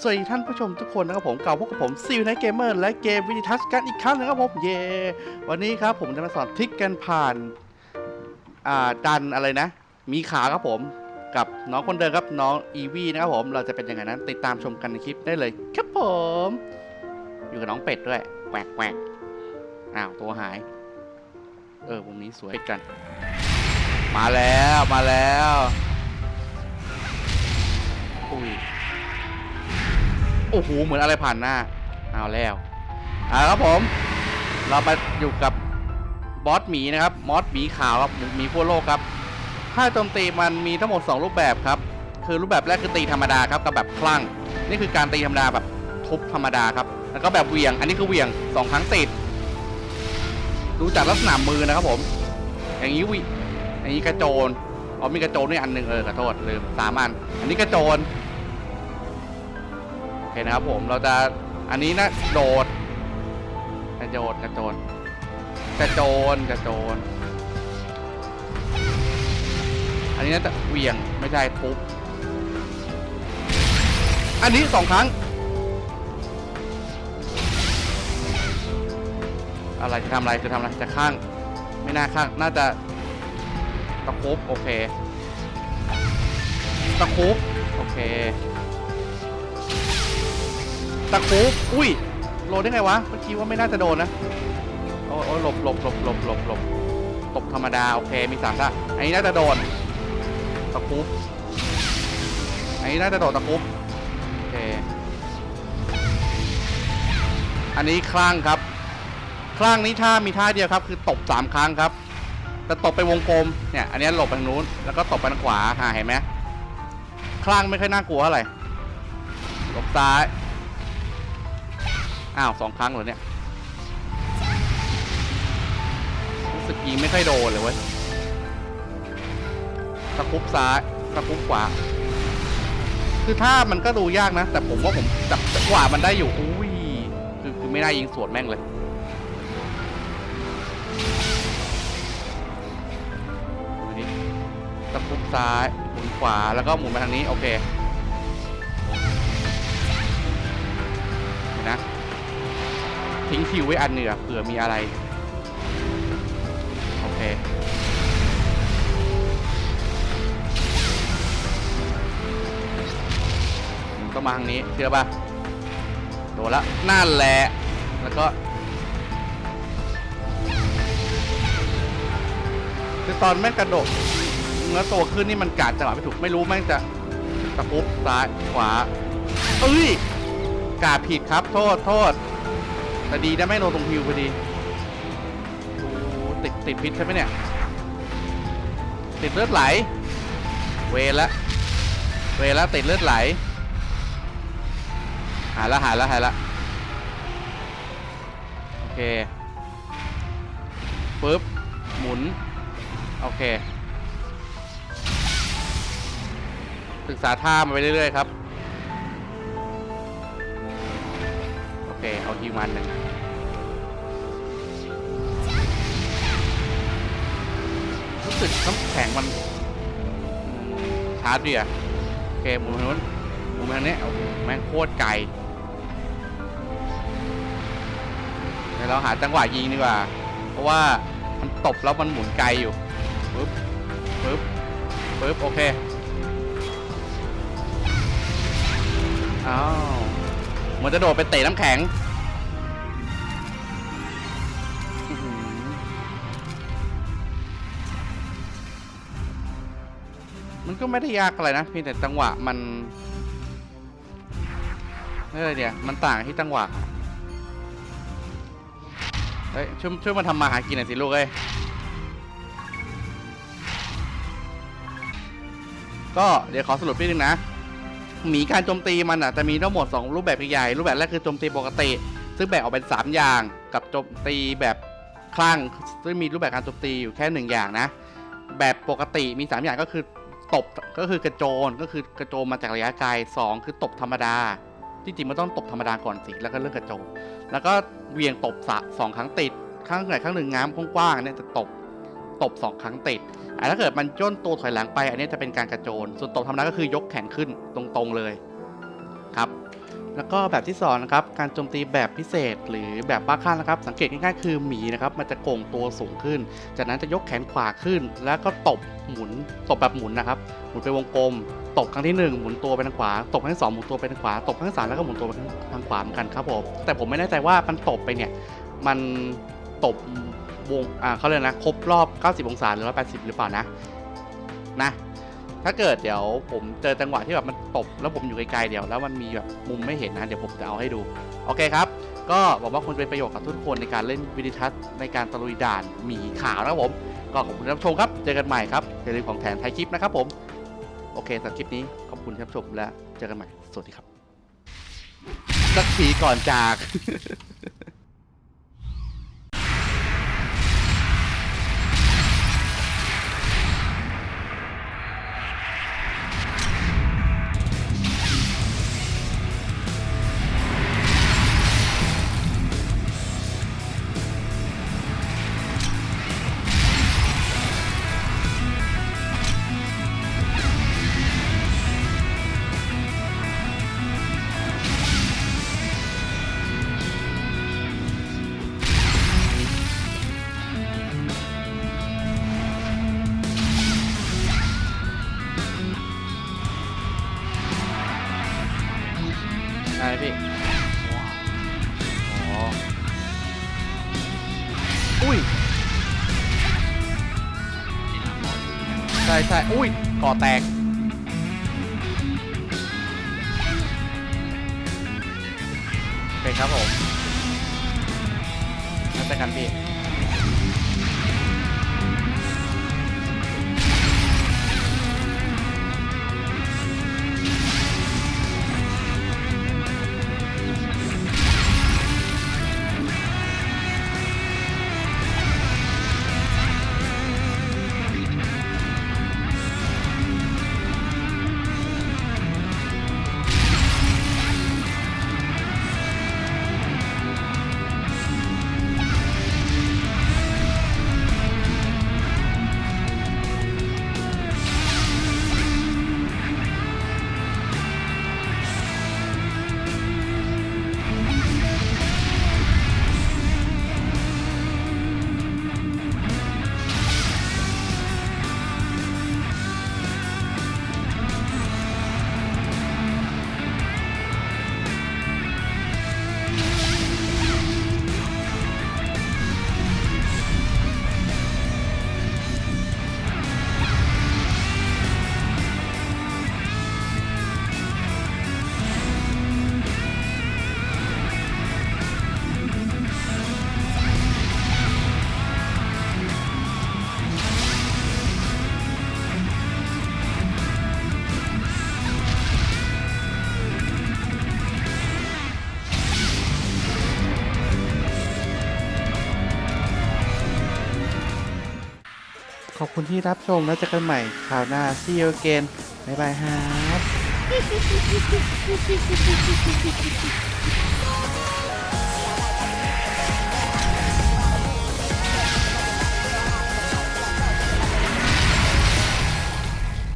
สวัสดีท่านผู้ชมทุกคนนะครับผมเก่าพวกบผมซิลไนเกมเมอร์และเกมวิดีทัชกันอีกครั้งหนึงครับผมเย่วันนี้ครับผมจะมาสอนทริกกันผ่านอ่าดันอะไรนะ มีขาครับผมกับน้องคนเดิมครับน้องอีวีนะครับผมเราจะเป็นยังไงนั้นติดตามชมกันในคลิปได้เลยครับผม อยู่กับน้องเป็ดด้วยแกวกแกวกอ้าวตัวหาย เออวงนี้สวยกัน มาแล้วมาแล้วอุ้ย โอ้โหเหมือนอะไรผ่านหน้าเอาแล้วอ่าครับผม เรามาอยู่กับบอสหมีนะครับมอสหมีขาวครับหมีขั้วโลกครับถ้าโจมตีมันมีทั้งหมด 2 รูปแบบครับ คือรูปแบบแรกคือตีธรรมดาครับกับแบบคลั่ง นี่คือการตีธรรมดาแบบทุบธรรมดาครับ แล้วก็แบบเวียง อันนี้คือเวียงสองครั้งติด ดูจากลักษณะมือนะครับผม อย่างนี้วิอย่างนี้กระโจนอ๋อมีกระโจนด้วยอันหนึ่งเออขอโทษลืมสามอัน อันนี้กระโจน อเคนะครับผมเราจะอันนี้นะโดดกระโจนกระโจนกระโจนกระโจนอันนี้น่าจะเวียงไม่ใช่ทุบอันนี้สองครั้ง อะไรจะทำอะไรจะทำอะไรจะข้าง ไม่น่าข้างน่าจะตะคุบโอเคตะคุบโอเค ตะคุบอุ้ยโดนได้ไงวะ เมื่อกี้ว่าไม่น่าจะโดนนะ โอ้โอ้หลบหลบหลบหลบหลบหลบตกธรรมดา โอเค มีสามท่าอันนี้น่าจะโดน ตะคุบอันนี้น่าจะโดนตะคุบโอเค อันนี้คลั่งครับ คลั่งนี้ท่ามีท่าเดียวครับ คือตบสามครั้งครับแต่ตบไปวงกลม เนี่ย อันนี้หลบไปทางนู้น แล้วก็ตบไปทางขวาหาเห็นไหมคลั่งไม่ค่อยน่ากลัวเท่าไรหลบซ้าย อ้าวสองครั้งเหรอเนี่ยรู้สึกยิงไม่ค่อยโดนเลยเว้ยตะคุบซ้ายตะคุบขวา คือถ้ามันก็ดูยากนะ แต่ผมว่าผมจับจังหวะมันได้อยู่อุ้ยคือคือไม่ได้ยิงสวนแม่งเลยดูดิตะคุบซ้ายหมุนขวาแล้วก็หมุนมาทางนี้ โอเคเห็นนะ ทิ้งคิวไว้อันเหนือเผื่อมีอะไร โอเค ก็มาทางนี้ เชื่อป่ะ โดนละนั่นแหละ แล้วก็คือตอนแม่งกระโดดเนื้อโตขึ้นนี่มันกาดจังหวะไม่ถูกไม่รู้แม่งจะตะคุบซ้ายขวาเอ้ยกาดผิดครับ โทษโทษ แต่ดีนะไม่โดนตรงพิวพอดีติดติดพิษใช่ไหมเนี่ย ติดเลือดไหล เวละเวละติดเลือดไหล หายละหายละหายละโอเคปึ๊บหมุน โอเค ศึกษาท่ามาไปเรื่อย ๆ ครับ เอาฮิวมันหนึ่งรู้สึกน้ำแข็งมันชาร์จดีอะโอเคหมุนไปนู้นหมุนทางนี้โอ้โหแม่งโคตรไกลเดี๋ยวเราหาจังหวะยิงดีกว่า เพราะว่ามันตบแล้วมันหมุนไกลอยู่ปึ๊บปึ๊บปึ๊บโอเคอ้าวเหมือนจะโดดไปเตะน้ำแข็ง มันก็ไม่ได้ยากอะไรนะเพียงแต่จังหวะมันเออเนี่ยมันต่างที่จังหวะเฮ้ยช่วยช่วยมาทำมาหากินหน่อยสิลูกเอ้ยก็เดี๋ยวขอสรุปนิดนึงนะหมีการโจมตีมันอะจะมีทั้งหมด 2 รูปแบบใหญ่รูปแบบแรกคือโจมตีปกติ ซึ่งแบ่งออกเป็น 3 อย่างกับโจมตีแบบคลั่งซึ่งมีรูปแบบการโจมตีอยู่แค่ 1 อย่างนะ แบบปกติมี 3 อย่างก็คือ ตบก็คือกระโจนก็คือกระโจนมาจากระยะไกล2คือตบธรรมดาที่จริงมันต้องตบธรรมดาก่อนสิแล้วก็เรื่องกระโจนแล้วก็เหวียงตบสะสองครั้งติดครั้งไหนครั้งหนึ่งง้ามกว้างๆเนี่ยจะตบตบสองครั้งติดอะถ้าเกิดมันย่นตัวถอยหลังไป อันนี้จะเป็นการกระโจนส่วนตบธรรมดาก็คือยกแขนขึ้นตรงๆเลย แล้วก็แบบที่สองนะครับการโจมตีแบบพิเศษ หรือแบบบ้าคลั่งนะครับ สังเกตง่ายๆคือหมีนะครับมันจะโก่งตัวสูงขึ้น จากนั้นจะยกแขนขวาขึ้น แล้วก็ตบหมุนตบแบบหมุนนะครับหมุนไปวงกลมตบครั้งที่หนึ่งหมุนตัวไปทางขวา ตบครั้งที่สองหมุนตัวไปทางขวาตบครั้งที่สามแล้วก็หมุนตัวไปทางขวาเหมือนกันครับผมแต่ผมไม่แน่ใจว่ามันตบไปเนี่ยมันตบวงอ่าเขาเรียกนะครบรอบ 90 องศาหรือ180 หรือเปล่านะนะ ถ้าเกิดเดี๋ยวผมเจอจังหวะที่แบบมันตบแล้วผมอยู่ไกลๆเดี๋ยวแล้วมันมีแบบมุมไม่เห็นนะเดี๋ยวผมจะเอาให้ดูโอเคครับ ก็หวังว่าคงจะเป็นประโยชน์กับทุกคนในการเล่นวิดิทัศน์ในการตะลุยด่านหมีขาวนะครับผม ก็ขอบคุณที่รับชมครับ เจอกันใหม่ครับอย่าลืมของแถมท้ายคลิปนะครับผม โอเคสำหรับคลิปนี้ขอบคุณที่รับชมและเจอกันใหม่ สวัสดีครับ สักทีก่อนจาก อะไรพี่อ๋ออุ้ยใช่ใช่อุ้ยก่อแตกโอเคครับผมแล้วเจอกันพี่ อบคุณที่รับชมแล้วเจอกันใหม่คราวหน้า see you again บ๊ายบายครับ